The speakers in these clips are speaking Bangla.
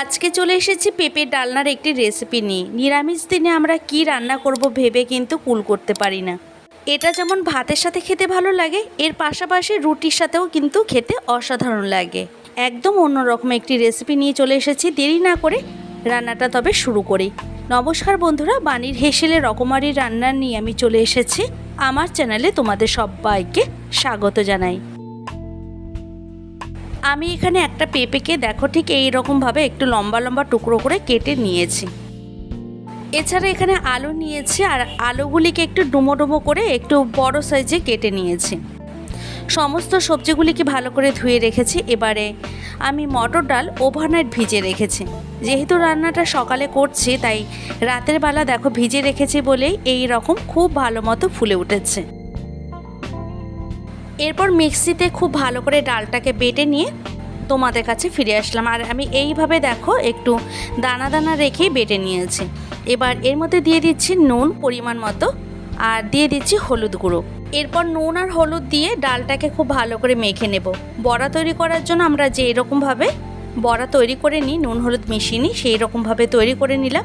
আজকে চলে এসেছি পেঁপের ডালনার একটি রেসিপি নিয়ে। নিরামিষ দিনে আমরা কি রান্না করব ভেবে কিন্তু কুল করতে পারি না। এটা যেমন ভাতের সাথে খেতে ভালো লাগে, এর পাশাপাশি রুটির সাথেও কিন্তু খেতে অসাধারণ লাগে। একদম অন্যরকম একটি রেসিপি নিয়ে চলে এসেছি, দেরি না করে রান্নাটা তবে শুরু করি। নমস্কার বন্ধুরা, বাণীর হেসেলে রকমারি রান্না নিয়ে আমি চলে এসেছি। আমার চ্যানেলে তোমাদের সবাইকে স্বাগত জানাই। আমি এখানে একটা পেঁপেকে, দেখো ঠিক এই রকমভাবে একটু লম্বা লম্বা টুকরো করে কেটে নিয়েছি। এছাড়া এখানে আলু নিয়েছি আর আলুগুলিকে একটু ডুমো ডুমো করে একটু বড় সাইজে কেটে নিয়েছি। সমস্ত সবজিগুলিকে ভালো করে ধুয়ে রেখেছি। এবারে আমি মটর ডাল ওভারনাইট ভিজে রেখেছি। যেহেতু রান্নাটা সকালে করছি, তাই রাতের বেলা দেখো ভিজে রেখেছি বলেই এই রকম খুব ভালো মতো ফুলে উঠেছে। এরপর মিক্সিতে খুব ভালো করে ডালটাকে বেটে নিয়ে তোমাদের কাছে ফিরে আসলাম। আর আমি এইভাবে দেখো, একটু দানা দানা রেখেই বেটে নিয়েছি। এবার এর মধ্যে দিয়ে দিচ্ছি নুন পরিমাণ মতো আর দিয়ে দিচ্ছি হলুদ গুঁড়ো। এরপর নুন আর হলুদ দিয়ে ডালটাকে খুব ভালো করে মেখে নেব। বড়া তৈরি করার জন্য আমরা যে এরকমভাবে বড়া তৈরি করে নিই, নুন হলুদ মিশিয়ে নিই, সেই রকমভাবে তৈরি করে নিলাম।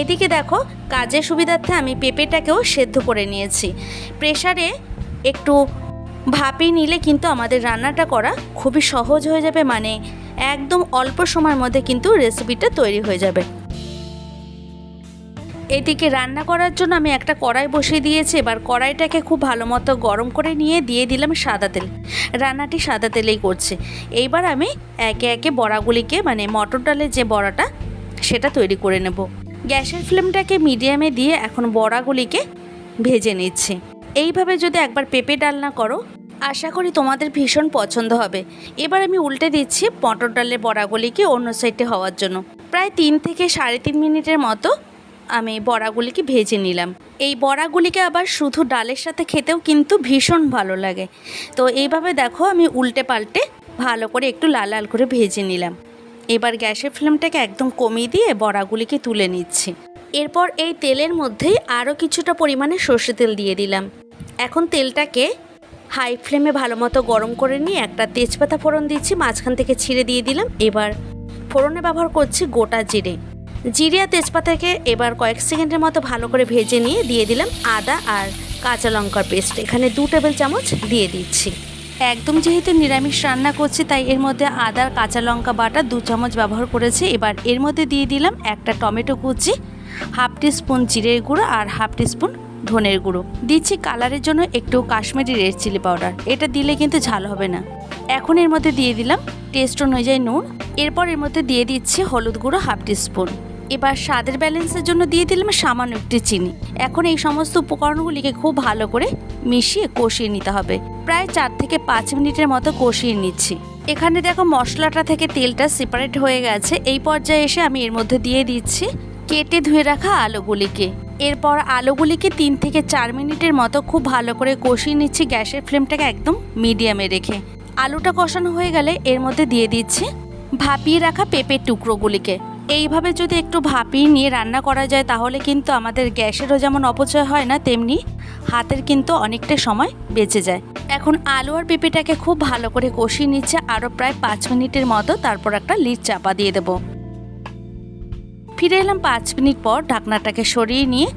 এদিকে দেখো, কাজের সুবিধার্থে আমি পেঁপেটাকেও সেদ্ধ করে নিয়েছি। প্রেশারে একটু ভাপিয়ে নিলে কিন্তু আমাদের রান্নাটা করা খুবই সহজ হয়ে যাবে মানে একদম অল্প সময়ের মধ্যে কিন্তু রেসিপিটা তৈরি হয়ে যাবে। এদিকে রান্না করার জন্য আমি একটা কড়াই বসিয়ে দিয়েছি, এবার কড়াইটাকে খুব ভালো মতো গরম করে নিয়ে দিয়ে দিলাম সাদা তেল। রান্নাটি সাদা তেলেই করছে। এইবার আমি একে একে বড়াগুলিকে মানে মটর ডালের যে বড়াটা, সেটা তৈরি করে নেব। গ্যাসের ফ্লেমটাকে মিডিয়ামে দিয়ে এখন বড়াগুলিকে ভেজে নিচ্ছি। এইভাবে যদি একবার পেঁপে ডালনা করো, আশা করি তোমাদের ভীষণ পছন্দ হবে। এবার আমি উল্টে দিচ্ছি মটর ডালের বড়াগুলিকে অন্য সাইডে হওয়ার জন্য। প্রায় তিন থেকে সাড়ে তিন মিনিটের মতো আমি বড়াগুলিকে ভেজে নিলাম। এই বড়াগুলিকে আবার শুধু ডালের সাথে খেতেও কিন্তু ভীষণ ভালো লাগে। তো এইভাবে দেখো আমি উল্টে পাল্টে ভালো করে একটু লাল লাল করে ভেজে নিলাম। এবার গ্যাসের ফ্লেমটাকে একদম কমিয়ে দিয়ে বড়াগুলিকে তুলে নিচ্ছি। এরপর এই তেলের মধ্যেই আরও কিছুটা পরিমাণে সর্ষে তেল দিয়ে দিলাম। এখন তেলটাকে হাই ফ্লেমে ভালো মতো গরম করে নিয়ে একটা তেজপাতা ফোড়ন দিচ্ছি, মাঝখান থেকে ছিঁড়ে দিয়ে দিলাম। এবার ফোড়নে ব্যবহার করছি গোটা জিরে। জিরে আর তেজপাতাকে এবার কয়েক সেকেন্ডের মতো ভালো করে ভেজে নিয়ে দিয়ে দিলাম আদা আর কাঁচা লঙ্কার পেস্ট। এখানে দু টেবিল চামচ দিয়ে দিচ্ছি। একদম যেহেতু নিরামিষ রান্না করছি, তাই এর মধ্যে আদার কাঁচা লঙ্কা বাটা দু চামচ ব্যবহার করেছি। এবার এর মধ্যে দিয়ে দিলাম একটা টমেটো কুচি, হাফ স্পুন জিরের গুঁড়ো আর হাফ স্পুন ধনের গুঁড়ো। দিচ্ছি কালারের জন্য একটু কাশ্মীরি রেড চিলি পাউডার। এটা দিলে কিন্তু ঝাল হবে না। এখন এর মধ্যে দিয়ে দিলাম টেস্ট অনুযায়ী নুন। এরপর এর মধ্যে দিয়ে দিচ্ছি হলুদ গুঁড়ো হাফ স্পুন। এবার স্বাদের ব্যালেন্সের জন্য দিয়ে দিলাম সামান্য একটি চিনি। এখন এই সমস্ত উপকরণগুলিকে খুব ভালো করে মিশিয়ে কষিয়ে নিতে হবে। প্রায় চার থেকে পাঁচ মিনিটের মতো কষিয়ে নিচ্ছি। এখানে দেখো মশলাটা থেকে তেলটা সেপারেট হয়ে গেছে। এই পর্যায়ে এসে আমি এর মধ্যে দিয়ে দিচ্ছি কেটে ধুয়ে রাখা আলুগুলিকে। এরপর আলুগুলিকে তিন থেকে চার মিনিটের মতো খুব ভালো করে কষিয়ে নিচ্ছি গ্যাসের ফ্লেমটাকে একদম মিডিয়ামে রেখে। আলুটা কষানো হয়ে গেলে এর মধ্যে দিয়ে দিচ্ছি ভাপিয়ে রাখা পেঁপের টুকরোগুলিকে। এইভাবে যদি একটু ভাপিয়ে নিয়ে রান্না করা যায়, তাহলে কিন্তু আমাদের গ্যাসেরও যেমন অপচয় হয় না, তেমনি হাতের কিন্তু অনেকটা সময় বেঁচে যায়। এখন আলু আর পেঁপেটাকে খুব ভালো করে কষিয়ে নিচ্ছে, আরও প্রায় পাঁচ মিনিটের মতো তারপর একটা লিড চাপা দিয়ে দেবো। ফিরে এলাম পাঁচ মিনিট পর ঢাকনাটাকে সরিয়ে নিয়ে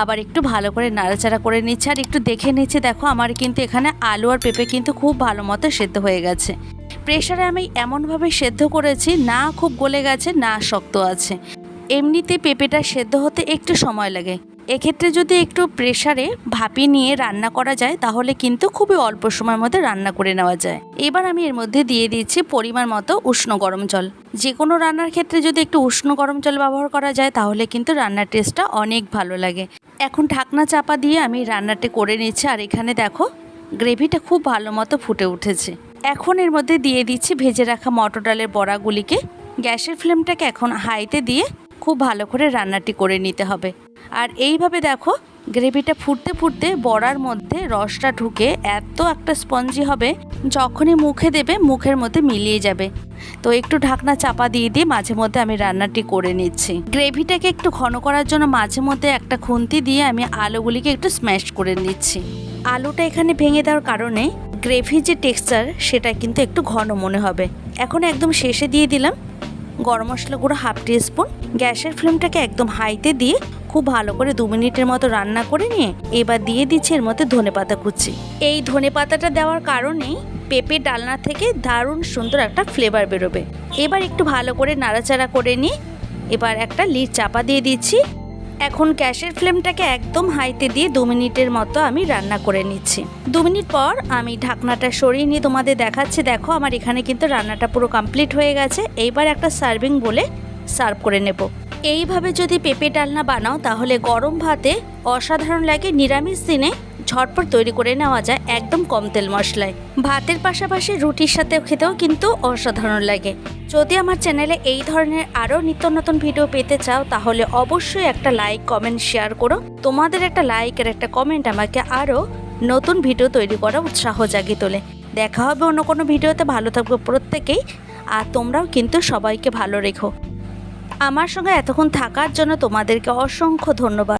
আবার একটু ভালো করে নাড়াচাড়া করে নিচ্ছে, আর একটু দেখে নিচ্ছে, দেখো আমার কিন্তু এখানে আলু আর পেঁপে কিন্তু খুব ভালো মতো সেদ্ধ হয়ে গেছে। প্রেশারে আমি এমনভাবে সেদ্ধ করেছি, না খুব গলে গেছে, না শক্ত আছে। এমনিতে পেঁপেটা সেদ্ধ হতে একটু সময় লাগে। এক্ষেত্রে যদি একটু প্রেশারে ভাপি নিয়ে রান্না করা যায়, তাহলে কিন্তু খুবই অল্প সময়ের মধ্যে রান্না করে নেওয়া যায়। এবার আমি এর মধ্যে দিয়ে দিচ্ছি পরিমাণ মতো উষ্ণ গরম জল। যে কোনো রান্নার ক্ষেত্রে যদি একটু উষ্ণ গরম জল ব্যবহার করা যায়, তাহলে কিন্তু রান্নার টেস্টটা অনেক ভালো লাগে। এখন ঢাকনা চাপা দিয়ে আমি রান্নাটি করে নিচ্ছি, আর এখানে দেখো, গ্রেভিটা খুব ভালো মতো ফুটে উঠেছে। এখন এর মধ্যে দিয়ে দিচ্ছি ভেজে রাখা মটর ডালের বড়াগুলিকে। গ্যাসের ফ্লেমটাকে এখন হাইতে দিয়ে খুব ভালো করে রান্নাটি করে নিতে হবে। আর এইভাবে দেখো, গ্রেভিটা ফুটতে ফুটতে বড়ার মধ্যে রসটা ঢুকে এত একটা স্পঞ্জি হবে, যখনই মুখে দেবে মুখের মধ্যে মিলিয়ে যাবে। তো একটু ঢাকনা চাপা দিয়ে দিয়ে মাঝে মধ্যে আমি রান্নাটি করে নিচ্ছি। গ্রেভিটাকে একটু ঘন করার জন্য মাঝে মধ্যে একটা খুন্তি দিয়ে আমি আলুগুলিকে একটু স্ম্যাশ করে নিচ্ছি। আলুটা এখানে ভেঙে দেওয়ার কারণে গ্রেভির যে টেক্সচার, সেটা কিন্তু একটু ঘন মনে হবে। এখন একদম শেষে দিয়ে দিলাম গরম মশলা গুঁড়ো হাফ টি স্পুন গ্যাসের ফ্লেমটাকে একদম হাইতে দিয়ে খুব ভালো করে দু মিনিটের মতো রান্না করে নিয়ে এবার দিয়ে দিচ্ছি এর মধ্যে ধনে পাতা কুচি। এই ধনে পাতাটা দেওয়ার কারণেই পেঁপে ডালনা থেকে দারুণ সুন্দর একটা ফ্লেভার বেরোবে। এবার একটু ভালো করে নাড়াচাড়া করে নিয়ে এবার একটা লিড চাপা দিয়ে দিচ্ছি। এখন গ্যাসের ফ্লেমটাকে একদম হাইতে দিয়ে দু মিনিটের মতো আমি রান্না করে নিচ্ছি। দু মিনিট পর আমি ঢাকনাটা সরিয়ে নিয়ে তোমাদের দেখাচ্ছি। দেখো আমার এখানে কিন্তু রান্নাটা পুরো কমপ্লিট হয়ে গেছে। এইবার একটা সার্ভিং বলে সার্ভ করে নেব। এইভাবে যদি পেঁপে ডালনা বানাও তাহলে গরম ভাতে অসাধারণ লাগে। নিরামিষ দিনে ঝটপট তৈরি করে নেওয়া যায় একদম কম তেল মশলায়। ভাতের পাশাপাশি রুটির সাথে খেতেও কিন্তু অসাধারণ লাগে। যদি আমার চ্যানেলে এই ধরনের আরও নিত্য নতুন ভিডিও পেতে চাও, তাহলে অবশ্যই একটা লাইক, কমেন্ট, শেয়ার করো। তোমাদের একটা লাইক আর একটা কমেন্ট আমাকে আরও নতুন ভিডিও তৈরি করা উৎসাহ জাগিয়ে তোলে। দেখা হবে অন্য কোনো ভিডিওতে, ভালো থাকবে প্রত্যেকেই, আর তোমরাও কিন্তু সবাইকে ভালো রেখো। আমার সঙ্গে এতক্ষণ থাকার জন্য তোমাদেরকে অসংখ্য ধন্যবাদ।